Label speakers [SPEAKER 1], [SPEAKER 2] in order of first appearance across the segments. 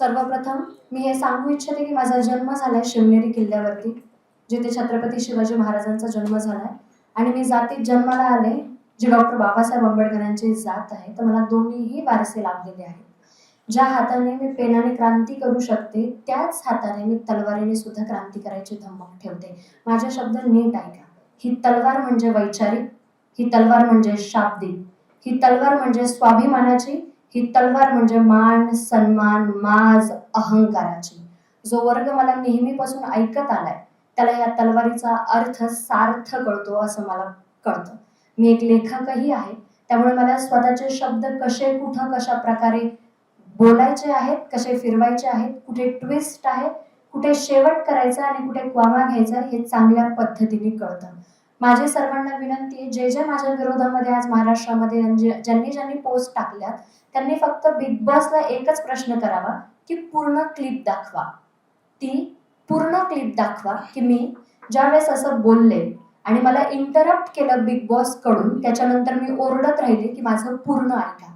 [SPEAKER 1] सर्वप्रथम मी हे सांगू इच्छिते की माझा जन्म झालाय शिवनेरी किल्ल्यावरती जिथे छत्रपती शिवाजी महाराजांचा जन्म झालाय. आणि मी जातीत जन्माला आले जे डॉक्टर बाबासाहेब आंबेडकरांची जात आहे तर मला दोन्हीही वारसे लाभलेले आहेत. ज्या हाताने मी पेनाने क्रांती करू शकते त्याच हाताने मी तलवारीने सुद्धा क्रांती करायची धमक ठेवते. माझे शब्द नीट ऐका. ही तलवार म्हणजे वैचारिक ही तलवार म्हणजे शाब्दिक ही तलवार म्हणजे स्वाभिमानाची ही तलवार म्हणजे मान सन्मान माज अहंकाराची. जो वर्ग मला नेहमीपासून ऐकत आलाय त्याला या तलवारीचा अर्थ सार्थ कळतो असं मला कळतं. मी एक लेखकही आहे त्यामुळे मला स्वतःचे शब्द कसे कुठं कशा प्रकारे बोलायचे आहेत कसे फिरवायचे आहेत कुठे ट्विस्ट आहे कुठे शेवट करायचा आणि कुठे क्वामा घ्यायचा हे चांगल्या पद्धतीने कळतं. माझ्या सर्वांना विनंती आहे जे जे माझ्या विरोधामध्ये आज महाराष्ट्रामध्ये ज्यांनी ज्यांनी ज्यांनी पोस्ट टाकल्यात त्यांनी फक्त बिग बॉसला एकच प्रश्न करावा की पूर्ण क्लिप दाखवा. ती पूर्ण क्लिप दाखवा की मी ज्यावेळेस असं बोलले आणि मला इंटरप्ट केलं बिग बॉसकडून त्याच्यानंतर मी ओरडत राहिले की माझं पूर्ण ऐका.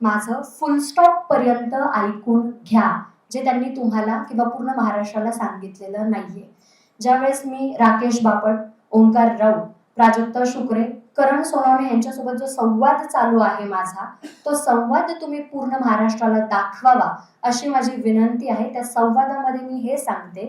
[SPEAKER 1] माझं फुल स्टॉप पर्यंत ऐकून घ्या जे त्यांनी तुम्हाला किंवा पूर्ण महाराष्ट्राला सांगितलेलं नाहीये. ज्यावेळेस मी राकेश बापट ओंकार राऊत प्राजक्ता शुक्रे करण सोनवणे यांच्यासोबत जो संवाद चालू आहे माझा तो संवाद तुम्ही पूर्ण महाराष्ट्राला दाखवावा अशी माझी विनंती आहे. त्या संवादामध्ये मी हे सांगते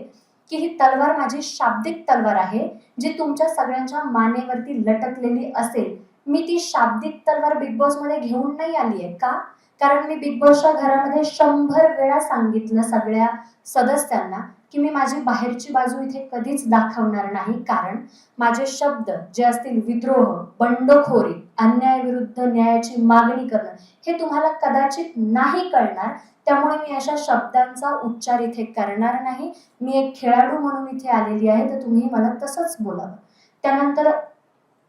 [SPEAKER 1] की ही तलवार माझी शाब्दिक तलवार आहे जी तुमच्या सगळ्यांच्या मानेवरती लटकलेली असेल. मी ती शाब्दिक तलवार बिग बॉसमध्ये घेऊन नाही आली आहे का? कारण मी बिग बॉसच्या घरामध्ये शंभर वेळा सांगितलं सगळ्या सदस्यांना की मी माझी बाहेरची बाजू इथे कधीच दाखवणार नाही. कारण माझे शब्द जे असतील विद्रोह बंडखोरी अन्यायाविरुद्ध न्यायाची मागणी करणं हे तुम्हाला कदाचित नाही कळणार. त्यामुळे मी अशा शब्दांचा उच्चार इथे करणार नाही. मी एक खेळाडू म्हणून इथे आलेली आहे तर तुम्ही मला तसंच बोलावं. त्यानंतर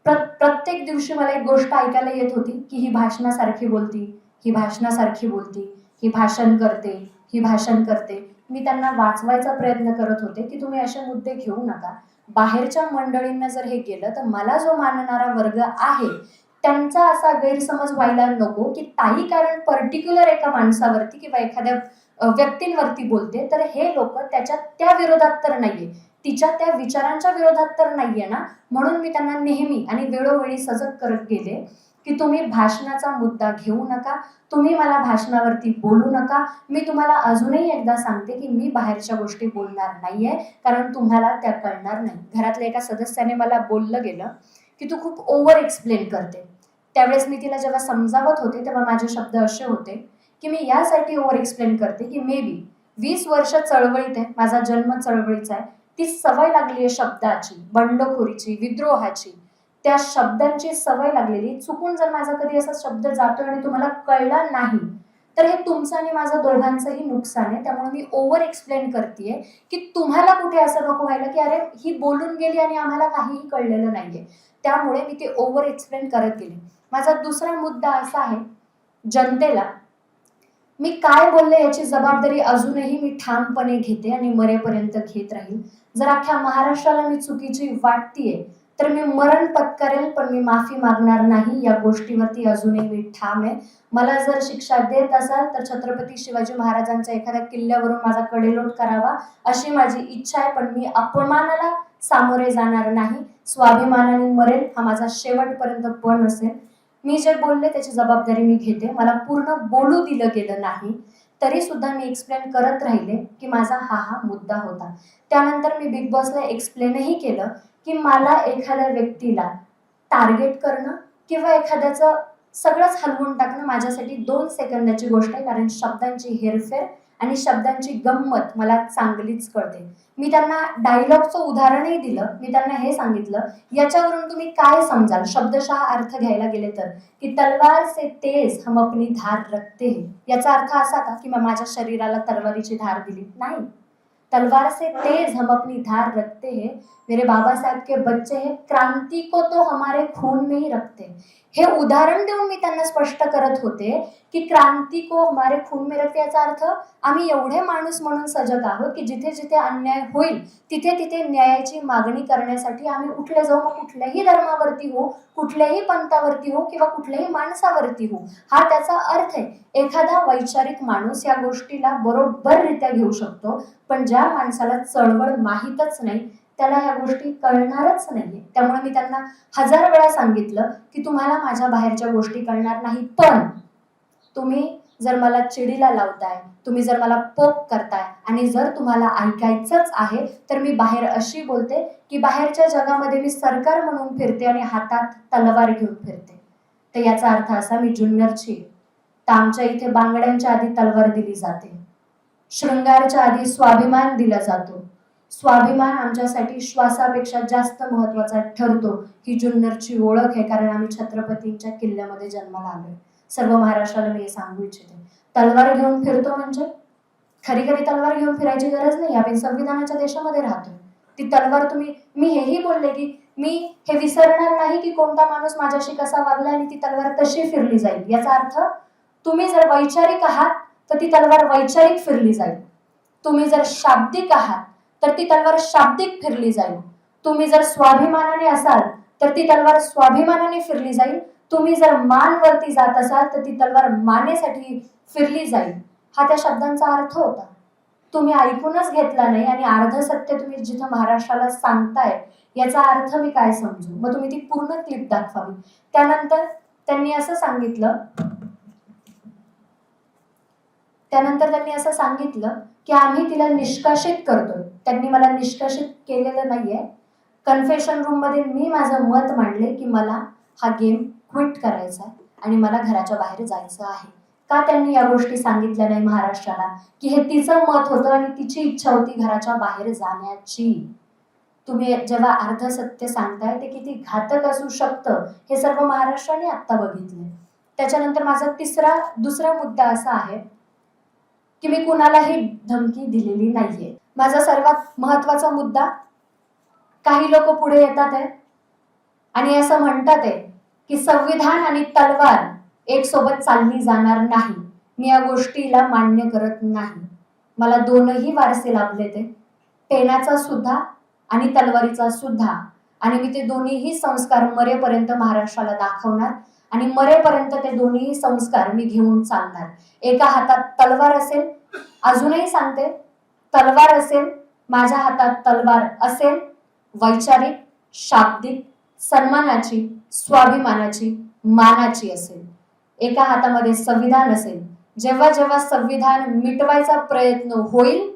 [SPEAKER 1] प्र प्रत्येक दिवशी मला एक गोष्ट ऐकायला येत होती की ही भाषणासारखी बोलती ही भाषणासारखी बोलती ही भाषण करते ही भाषण करते. मी त्यांना वाचवायचा प्रयत्न करत होते की तुम्ही असे मुद्दे घेऊ नका. बाहेरच्या मंडळींना जर हे गेलं तर मला जो मानणारा वर्ग आहे त्यांचा असा गैरसमज व्हायला नको की ताई कारण पर्टिक्युलर एका माणसावरती किंवा एखाद्या व्यक्तींवरती बोलते तर हे लोक त्याच्या त्या विरोधात तर नाहीये. तिच्या त्या विचारांच्या विरोधात तर नाहीये ना? म्हणून मी त्यांना नेहमी आणि वेळोवेळी सजग करत गेले. की तुम्ही भाषणाचा मुद्दा घेऊ नका तुम्ही मला भाषणावरती बोलू नका. मी तुम्हाला अजूनही एकदा सांगते की मी बाहेरच्या गोष्टी बोलणार नाहीये कारण तुम्हाला त्या कळणार नाही. घरातल्या एका सदस्याने मला बोललं गेलं की तू खूप ओव्हर एक्सप्लेन करते. त्यावेळेस मी तिला जेव्हा समजावत होते तेव्हा माझे शब्द असे होते की मी यासाठी ओव्हर एक्सप्लेन करते की मे बी वीस वर्ष चळवळीत आहे माझा जन्म चळवळीचा आहे. ती सवय लागली आहे शब्दाची बंडखोरीची विद्रोहाची. त्या शब्दांची सवय लागलेली. चुकून जर माझा कधी असा शब्द जातो आणि तुम्हाला कळला नाही तर हे तुमचं आणि माझं दोघांचंही नुकसान आहे. त्यामुळे मी ओव्हर एक्सप्लेन करते की तुम्हाला कुठे असं नको व्हायला की अरे ही बोलून गेली आणि आम्हाला काहीही कळलेलं नाहीये. त्यामुळे मी ते ओव्हर एक्सप्लेन करत गेले. माझा दुसरा मुद्दा असा आहे जनतेला मी काय बोलले याची जबाबदारी अजूनही मी ठामपणे घेते आणि मरेपर्यंत घेत राहील. जर अख्ख्या महाराष्ट्राला मी चुकीची वाटतीये तर मी मरण पत्करेल पण मी माफी मागणार नाही. या गोष्टीवरती अजूनही मी ठाम आहे. मला जर शिक्षा देत असाल तर छत्रपती शिवाजी महाराजांच्या एखाद्या किल्ल्यावरून माझा कडेलोट करावा अशी माझी इच्छा आहे. पण मी अपमानाला सामोरे जाणार नाही. स्वाभिमानाने मरेल हा माझा शेवटपर्यंत पण असेल. मी जे बोलले त्याची जबाबदारी मी घेते. मला पूर्ण बोलू दिलं गेलं नाही. तरी सुद्धा मी एक्सप्लेन करत राहिले की माझा हा हा मुद्दा होता. त्यानंतर मी बिग बॉसला एक्सप्लेनही केलं की मला एखाद्या व्यक्तीला टार्गेट करणं किंवा एखाद्याचं सगळंच हलवून टाकणं माझ्यासाठी दोन सेकंदाची गोष्ट आहे. कारण शब्दांची हेरफेर आणि शब्दांची गंमत मला चांगलीच कळते. मी त्यांना डायलॉगचं उदाहरणही दिलं. मी त्यांना हे सांगितलं याच्यावरून तुम्ही काय समजाल? शब्दशः अर्थ घ्यायला गेले तर? की तलवार से तेज हम अपनी धार रखते याचा अर्थ असा का की माझ्या शरीराला तलवारीची धार दिली? नाही. तलवार से तेज हम अपनी धार रखते हैं मेरे बाबा साहेब के बच्चे हे क्रांती को तो हमारे खून में ही रखते हे। उदाहरण देऊन मी त्यांना स्पष्ट करत होते की क्रांती को हमारे खून में रखते याचा अर्थ आम्ही एवढे माणूस म्हणून सजग आहोत की जिथे जिथे अन्याय होईल तिथे तिथे न्यायाची मागणी करण्यासाठी आम्ही उठले जाऊ मग कुठल्याही धर्मावरती हो कुठल्याही पंथावरती हो किंवा कुठल्याही माणसावरती हो. हा त्याचा अर्थ आहे एखादा वैचारिक माणूस या गोष्टीला बरोबररित्या घेऊ शकतो पण ज्या माणसाला चळवळ माहीतच नाही त्याला या गोष्टी कळणारच नाहीये. त्यामुळे मी त्यांना हजार वेळा सांगितलं की तुम्हाला माझ्या बाहेरच्या गोष्टी कळणार नाही पण तुम्ही जर मला चिडीला लावताय तुम्ही जर मला पोक करताय आणि जर तुम्हाला ऐकायचंच आहे तर मी बाहेर अशी बोलते की बाहेरच्या जगामध्ये मी सरकार म्हणून फिरते आणि हातात तलवार घेऊन फिरते. तर याचा अर्थ असा मी जुन्नरची तर आमच्या इथे बांगड्यांच्या आधी तलवार दिली जाते. शृंगारच्या आधी स्वाभिमान दिला जातो. स्वाभिमान आमच्यासाठी श्वासापेक्षा जास्त महत्त्वाचा ठरतो. ही जुन्नरची ओळख आहे कारण आम्ही छत्रपतींच्या किल्ल्यामध्ये जन्माला आलोय. सर्व महाराष्ट्राला मी हे सांगू इच्छिते. तलवार घेऊन फिरतो म्हणजे? खरी खरी तलवार घेऊन फिरायची गरज नाही. आपण संविधानाच्या देशामध्ये राहतोय. ती तलवार तुम्ही मी हेही बोलले की मी हे विसरणार नाही की कोणता माणूस माझ्याशी कसा वागला आणि ती तलवार तशी फिरली जाईल. याचा अर्थ तुम्ही जर वैचारिक आहात तर ती तलवार वैचारिक फिरली जाईल. तुम्ही जर शाब्दिक आहात तर ती तलवार शाब्दिक फिरली जाईल. तुम्ही जर स्वाभिमानाने असाल तर ती तलवार स्वाभिमानाने फिरली जाईल. तुम्ही जर मान वरती जात असाल तर ती तलवार मानेसाठी फिरली जाईल. हा त्या शब्दांचा अर्थ होता. तुम्ही ऐकूनच घेतला नाही आणि अर्ध सत्य तुम्ही जिथं महाराष्ट्राला सांगताय याचा अर्थ मी काय समजू? मग तुम्ही ती पूर्ण क्लिप दाखवावी. त्यानंतर त्यांनी असं सांगितलं त्यानंतर त्यांनी असं सांगितलं की आम्ही तिला निष्कासित करतोय. त्यांनी मला निष्कासित केलेलं नाहीये. कन्फेशन रूममध्ये मी माझं मत मांडले की मला हा गेम क्विट करायचा आहे आणि मला घराच्या बाहेर जायचं आहे. का त्यांनी या गोष्टी सांगितल्या नाही महाराष्ट्राला? की हे तिचं मत होतं आणि तिची इच्छा होती घराच्या बाहेर जाण्याची. तुम्ही जेव्हा अर्ध सत्य सांगताय ते किती घातक असू शकतं हे सर्व महाराष्ट्राने आत्ता बघितले त्याच्यानंतर माझा तिसरा दुसरा मुद्दा असा आहे की मी कुणालाही धमकी दिलेली नाहीये. माझा सर्वात महत्त्वाचा मुद्दा काही लोक पुढे येतात आहे. आणि असं म्हणतात आहे की संविधान आणि तलवार एक सोबत चालली जाणार नाही. मी या गोष्टीला मान्य करत नाही. मला दोनही वारसे लाभले ते पेनाचा सुद्धा आणि तलवारीचा सुद्धा. आणि मी ते दोन्हीही संस्कार मरेपर्यंत महाराष्ट्राला दाखवणार आणि मरेपर्यंत ते दोन्हीही संस्कार मी घेऊन चालणार. एका हातात तलवार असेल अजूनही सांगते तलवार असेल माझ्या हातात तलवार असेल वैचारिक शाब्दिक सन्मानाची स्वाभिमानाची मानाची असेल. एका हातामध्ये संविधान असेल. जेव्हा जेव्हा संविधान मिटवायचा प्रयत्न होईल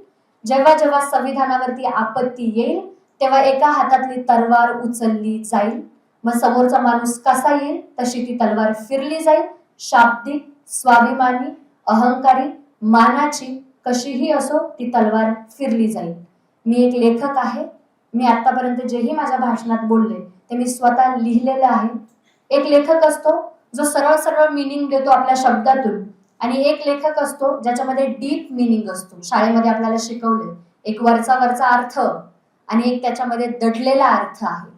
[SPEAKER 1] जेव्हा जेव्हा संविधानावरती आपत्ती येईल तेव्हा एका हातातली तलवार उचलली जाईल. मग समोरचा माणूस कसा येईल? तशी ती तलवार फिरली जाईल. शाब्दिक स्वाभिमानी अहंकारी मानाची कशीही असो ती तलवार फिरली जाईल. मी एक लेखक आहे. मी आतापर्यंत जेही माझ्या भाषणात बोलले ते मी स्वतः लिहिलेलं आहे. एक लेखक असतो जो सरळ सरळ मिनिंग देतो आपल्या शब्दातून. आणि एक लेखक असतो ज्याच्यामध्ये डीप मिनिंग असतो. शाळेमध्ये आपल्याला शिकवले एक वरचा वरचा अर्थ. आणि एक त्याच्यामध्ये दडलेला अर्थ आहे.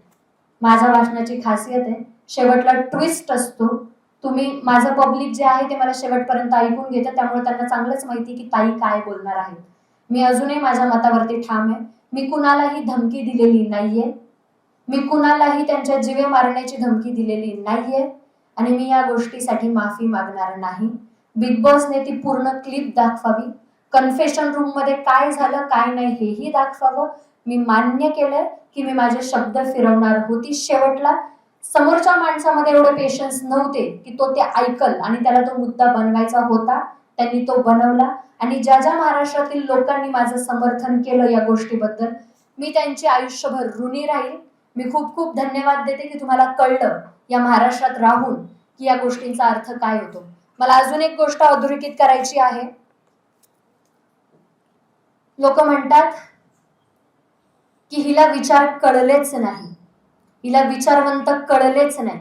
[SPEAKER 1] माझ्या वाचनाची खासियत आहे. शेवटला ट्विस्ट असतो. तुम्ही माझं पब्लिक जे आहे ते मला शेवटपर्यंत ऐकून घेतं. त्यामुळे त्यांना चांगलंच माहिती की ताई काय बोलणार आहेत. मी अजूनही माझ्या मतावरती ठाम आहे. मी कुणालाही धमकी दिलेली नाहीये. मी कुणालाही त्यांच्या जीवे मारण्याची धमकी दिलेली नाहीये. आणि मी या गोष्टीसाठी माफी मागणार नाही. बिग बॉसने ती पूर्ण क्लिप दाखवावी. कन्फेशन रूममध्ये काय झालं काय नाही हेही दाखवावं. मी मान्य केलंय की मी माझे शब्द फिरवणार होती शेवटला. समोरच्या माणसामध्ये एवढे पेशन्स नव्हते की तो ते ऐकल आणि त्याला तो मुद्दा बनवायचा होता. त्यांनी तो बनवला आणि ज्या ज्या महाराष्ट्रातील लोकांनी माझं समर्थन केलं या गोष्टीबद्दल मी त्यांची आयुष्यभर ऋणी राहील. मी खूप खूप धन्यवाद देते की तुम्हाला कळलं या महाराष्ट्रात राहून की या गोष्टींचा अर्थ काय होतो. मला अजून एक गोष्ट अधोरेखित करायची आहे. लोक म्हणतात की हिला विचार कळलेच नाही. हिला विचारवंत कळलेच नाही.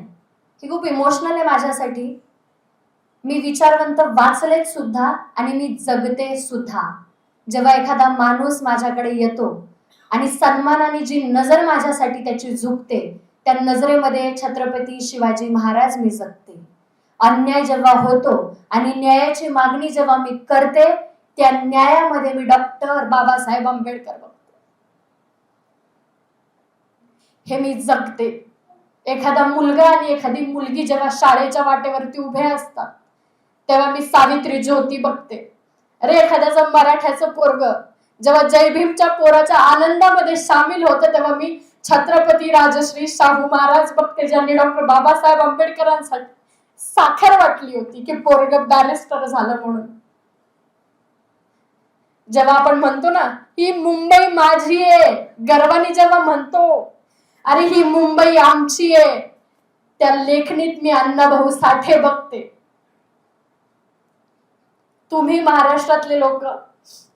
[SPEAKER 1] ही खूप इमोशनल आहे माझ्यासाठी. मी विचारवंत वाचलेच सुद्धा आणि मी जगते सुद्धा. जेव्हा एखादा माणूस माझ्याकडे येतो आणि सन्मानाने जी नजर माझ्यासाठी त्याची झुकते त्या नजरेमध्ये छत्रपती शिवाजी महाराज मी जगते. अन्याय जेव्हा होतो आणि न्यायाची मागणी जेव्हा मी करते त्या न्यायामध्ये मी डॉक्टर बाबासाहेब आंबेडकर बघते हे मी जगते. एखादा मुलगा आणि एखादी मुलगी जेव्हा शाळेच्या वाटेवरती उभे असतात तेव्हा मी सावित्री ज्योती बघते. अरे एखाद्याचं मराठ्याचं पोरग जेव्हा जय भीमच्या पोराच्या आनंदामध्ये सामील होतं तेव्हा मी छत्रपती राजश्री शाहू महाराज बघते ज्यांनी डॉक्टर बाबासाहेब आंबेडकरांसाठी साखर वाटली होती की पोरग बॅरिस्टर झालं म्हणून. जेव्हा आपण म्हणतो ना ही मुंबई माझी आहे गर्वाने जेव्हा म्हणतो अरे ही मुंबई आमची आहे. त्या लेखणीत मी अण्णाभाऊ साठे बघते. तुम्ही महाराष्ट्रातले लोक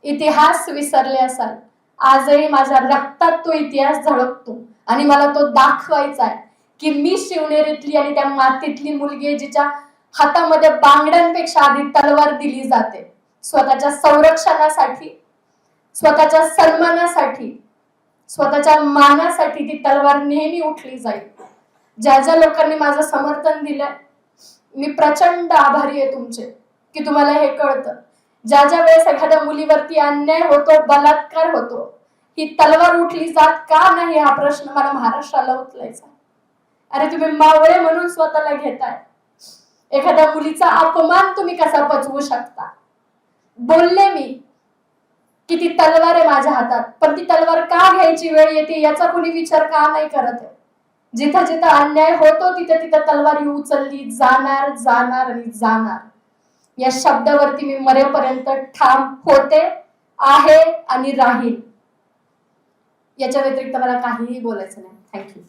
[SPEAKER 1] इतिहास विसरले असाल आजही माझ्या रक्तात तो इतिहास झळकतो. आणि मला तो दाखवायचा आहे. की मी शिवनेरीतली आणि त्या मातीतली मुलगी आहे जिच्या हातामध्ये बांगड्यांपेक्षा आधी तलवार दिली जाते. स्वतःच्या संरक्षणासाठी स्वतःच्या सन्मानासाठी स्वतःच्या मानासाठी ती तलवार नेहमी उठली जाईल. ज्या ज्या लोकांनी माझं समर्थन दिलंय मी प्रचंड आभारी आहे तुमचे की तुम्हाला हे कळतं. ज्या ज्या वेळेस एखाद्या मुलीवरती अन्याय होतो बलात्कार होतो ही तलवार उठली जात का नाही हा प्रश्न मला महाराष्ट्राला उचलायचा अरे तुम्ही मावळे म्हणून स्वतःला घेताय. एखाद्या मुलीचा अपमान तुम्ही कसा पचवू शकता? बोलले मी ती तलवार आहे माझ्या हातात. पण ती तलवार का घ्यायची वेळ येते याचा कोणी विचार का नाही करत आहे? जिथं जिथं अन्याय होतो तिथं तिथं तलवारी उचलली जाणार जाणार आणि जाणार. या शब्दावरती मी मरेपर्यंत ठाम होते आहे आणि राहील याच्या व्यतिरिक्त मला काहीही बोलायचं नाही. थँक्यू